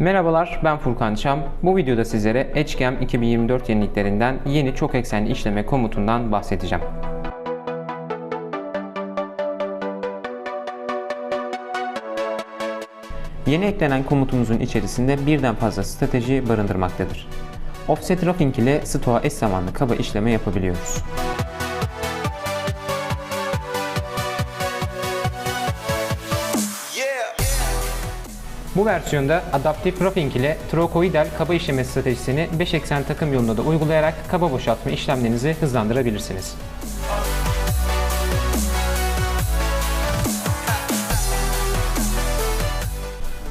Merhabalar ben Furkan Çam. Bu videoda sizlere Edgem 2024 yeniliklerinden yeni çok eksenli işleme komutundan bahsedeceğim. Yeni eklenen komutumuzun içerisinde birden fazla strateji barındırmaktadır. Offset roughing ile stoğa eş zamanlı kaba işleme yapabiliyoruz. Bu versiyonda Adaptive Roughing ile trokoidal kaba işleme stratejisini 5 eksen takım yolunda da uygulayarak kaba boşaltma işlemlerinizi hızlandırabilirsiniz.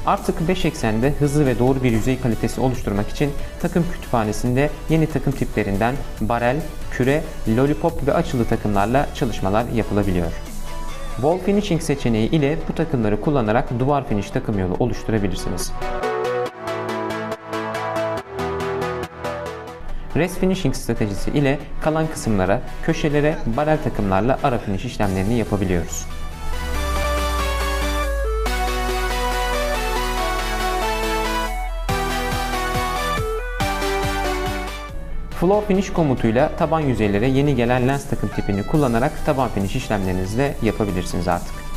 Artık 5 eksende hızlı ve doğru bir yüzey kalitesi oluşturmak için takım kütüphanesinde yeni takım tiplerinden barel, küre, lollipop ve açılı takımlarla çalışmalar yapılabiliyor. Wall Finishing seçeneği ile bu takımları kullanarak duvar finish takım yolu oluşturabilirsiniz. Rest Finishing stratejisi ile kalan kısımlara, köşelere barel takımlarla ara finish işlemlerini yapabiliyoruz. Floor Finish komutuyla taban yüzeylere yeni gelen lens takım tipini kullanarak taban finish işlemlerinizi de yapabilirsiniz artık.